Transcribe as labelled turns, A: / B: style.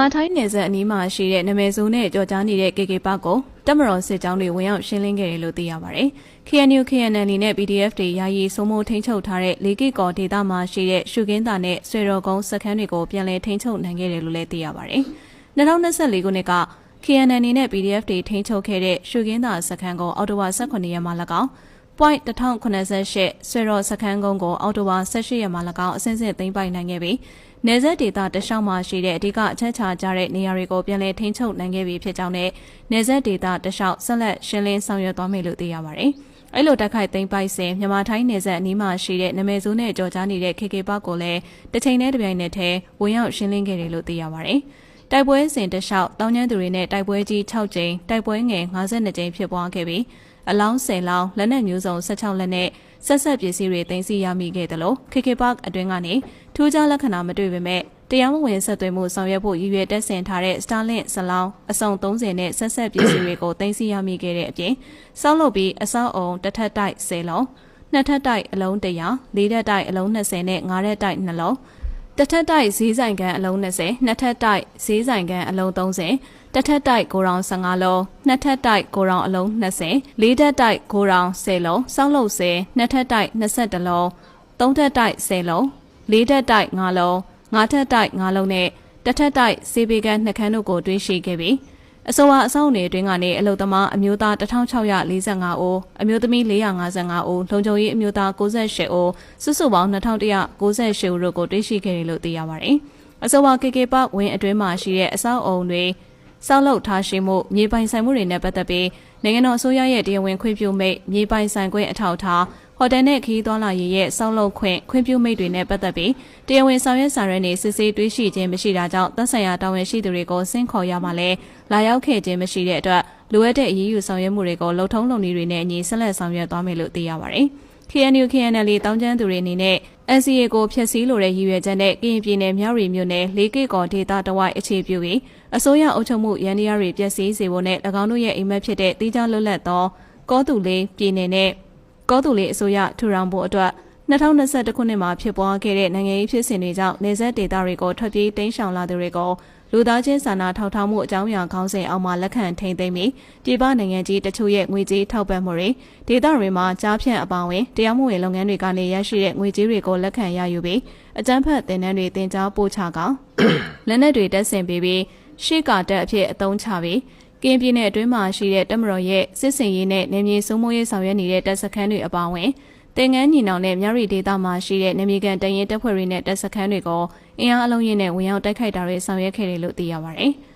A: အာထိုင်းနယ်စပ်အနီးမှာရှိတဲ့နမယ်ဆိုးနဲ့ကြော်ကြားနေတဲ့ KK ပါကိုတက်မတော်စစ်ကြောင်းတွေဝင်ရောက်ရှင်းလင်းခဲ့တယ်လို့သိရပါတယ်။ KNU KNL နဲ့ PDF တွေယာယီစိုးမိုးထိန်းချုပ်ထားတဲ့လေကီကော်ဒေသမှာရှိတဲ့ရှုခင်းသာနဲ့ဆွေတော်ကုန်းစခန်းတွေကိုပြန်လည်ထိန်းချုပ်နိုင်ခဲ့တယ်လို့လည်းသိရပါတယ်။2024ခုနှစ်က KNL နဲ့ PDF တွေထိန်းချုပ်ခဲ့တဲ့ရှုခင်းသာစခန်းကိုအော်တိုဝါ18ရက်မှာ၎င်း point 1088ဆွေတော်စခန်းကုန်းကိုအော်တိုဝါ18ရက်မှာ၎င်းအစဉ်စဉ်သိမ်းပိုက်နိုင်ခဲ့ပြီးနေဆက်ဒေတာတလျှောက်မှာရှိတဲ့အဓိကအချက်ချာကြတဲ့နေရာတွေကိုပြန်လည်ထိန်းချုပ်နိုင်ခဲ့ပြီဖြစ်ကြောင်းနဲ့နေဆက်ဒေတာတလျှောက်ဆက်လက်ရှင်းလင်းဆောင်ရွက်သွားမယ်လို့သိရပါတယ်။အဲ့လိုတက်ခိုက်သိမ်းပိုက်စဉ်မြန်မာထိုင်းနေဆက်အနီးမှာရှိတဲ့နမဲဆိုးနဲ့ကြော်ကြားနေတဲ့ KK ဘကိုလည်းတစ်ချိန်နဲ့တစ်ပြိုင်နက်တည်းဝင်ရောက်ရှင်းလင်းခဲ့တယ်လို့သိရပါတယ်။တိုက်ပွဲစဉ်တလျှောက်တောင်းကျမ်းသူတွေနဲ့တိုက်ပွဲကြီး6ကြိမ်တိုက်ပွဲငယ်52ကြိမ်ဖြစ်ပွားခဲ့ပြီး အလောင်း10လောင်းလက်နက်မျိုးစုံ16လက်နဲ့ဆက်ဆက်ပစ္စည်းတွေတင်စီရမိခဲ့တယ်လို့ KK Park အတွင်းကနေထူးခြားလက္ခဏာမတွေ့ပေမဲ့တရားမဝင်ဆက်သွယ်မှုဆောင်ရွက်ဖို့ရည်ရွယ်တက်ဆင်ထားတဲ့ Starlink စလောင်းအစုံ30နဲ့ဆက်ဆက်ပစ္စည်းတွေကိုတင်စီရမိခဲ့တဲ့အပြင်စောက်လုပ်ပြီးအစောက်အုံတစ်ထပ်တိုက်10လုံးနှစ်ထပ်တိုက်အလုံး100လေးထပ်တိုက်အလုံး20နဲ့ငါးထပ်တိုက်2လုံး တစ်ထပ်တိုက်ဈေးဆိုင်ကန်အလုံး20နှစ်ထပ်တိုက်ဈေးဆိုင်ကန်အလုံး30တစ်ထပ်တိုက်ကိုရောင်15လုံးနှစ်ထပ်တိုက်ကိုရောင်အလုံး20လေးထပ်တိုက်ကိုရောင်10လုံးစောက်လုပ်10နှစ်ထပ်တိုက်22လုံးသုံးထပ်တိုက်10လုံးလေးထပ်တိုက်5လုံးငါးထပ်တိုက်၅လုံးနဲ့တစ်ထပ်တိုက်စေဘေကန်နှစ်ခန်းတို့ကိုတွင်းရှိခဲ့ပြီး အဆိုပါအဆောင်တွေအတွင်းကနေအလုသမားအမျိုးသား1645ဦးအမျိုးသမီး455ဦးလုံခြုံရေးအမျိုးသား68ဦးစုစုပေါင်း2198ဦးတို့ကိုတွင်းရှိခဲ့တယ်လို့သိရပါတယ်။အဆိုပါ KK ပဝင်းအတွင်းမှာရှိတဲ့အဆောက်အုံတွေစောက်လုပ်ထားရှိမှုမြေပိုင်ဆိုင်မှုတွေနဲ့ပတ်သက်ပြီးနိုင်ငံတော်အစိုးရရဲ့တရားဝင်ခွင့်ပြုမိတ်မြေပိုင်ဆိုင်ခွင့်အထောက်အထား ဟိုတယ်နဲ့ခရီးသွားလာရေးရဲ့စောက်လုပ်ခွင့်ခွင့်ပြုမိတ်တွေနဲ့ပတ်သက်ပြီးတရားဝင်ဆောင်ရွက်စာရွက်နေစစ်ဆေးတွေ့ရှိခြင်းမရှိတာကြောင့်သက်ဆိုင်ရာတာဝန်ရှိသူတွေကိုဆင့်ခေါ်ရမှလည်းလာရောက်ခဲ့ခြင်းမရှိတဲ့အတွက်လိုအပ်တဲ့အရေးယူဆောင်ရွက်မှုတွေကိုလုံထုံးလုံနည်းတွေနဲ့အညီဆက်လက်ဆောင်ရွက်သွားမယ်လို့သိရပါတယ်။ KNU KNL တောင်းကျမ်းသူတွေအနေနဲ့ NCA ကိုဖျက်ဆီးလိုတဲ့ရည်ရွယ်ချက်နဲ့ကရင်ပြည်နယ်မြောက်ရီမြို့နယ်လေးကိကောဒေသတဝိုက်အခြေပြုပြီးအစိုးရအုပ်ချုပ်မှုရန်တရားတွေပျက်စီးစေဖို့နဲ့၎င်းတို့ရဲ့အိမ်မက်ဖြစ်တဲ့တီးခြားလွတ်လပ်သောကောတူလေးပြည်နယ်နဲ့ ကောသူလေးအစိုးရထူထောင်ဖို့အတွက်2021ခုနှစ်မှာဖြစ်ပွားခဲ့တဲ့နိုင်ငံရေးဖြစ်စဉ်တွေကြောင့်နေဆက်ဒေသတွေကိုထွက်ပြေးတိမ်းရှောင်လာသူတွေကိုလူသားချင်းစာနာထောက်ထားမှုအကြောင်းအရာခေါင်းစဉ်အောက်မှာလက်ခံထိန်သိမ်းပြီးပြည်ပနိုင်ငံကြီးတချို့ရဲ့ငွေကြေးထောက်ပံ့မှုတွေဒေသတွေမှာကြားဖြန့်အပောင်းဝင်တရားမှုဝင်လုပ်ငန်းတွေကနေရရှိတဲ့ငွေကြေးတွေကိုလက်ခံရယူပြီးအကြမ်းဖက်တင်နန်းတွေတင် जा ပို့ချကောင်လက်နက်တွေတက်ဆင်ပေးပြီးရှေ့ကာတက်အဖြစ်အသုံးချပြီး ကင်းပြည်နယ်အတွင်းမှာရှိတဲ့တမတော်ရဲ့စစ်စင်ရေးနဲ့နေမြေစိုးမိုးရေးဆောင်ရွက်နေတဲ့တပ်စခန်းတွေအပါအဝင်တင်ငန်းညီနောင်နဲ့မြရီဒေတာမှာရှိတဲ့နေမြေကန်တရင်တပ်ဖွဲ့တွေနဲ့တပ်စခန်းတွေကိုအင်အားအလုံးရင်းနဲ့ဝင်ရောက်တိုက်ခိုက်တာတွေဆောင်ရွက်ခဲ့တယ်လို့သိရပါတယ်။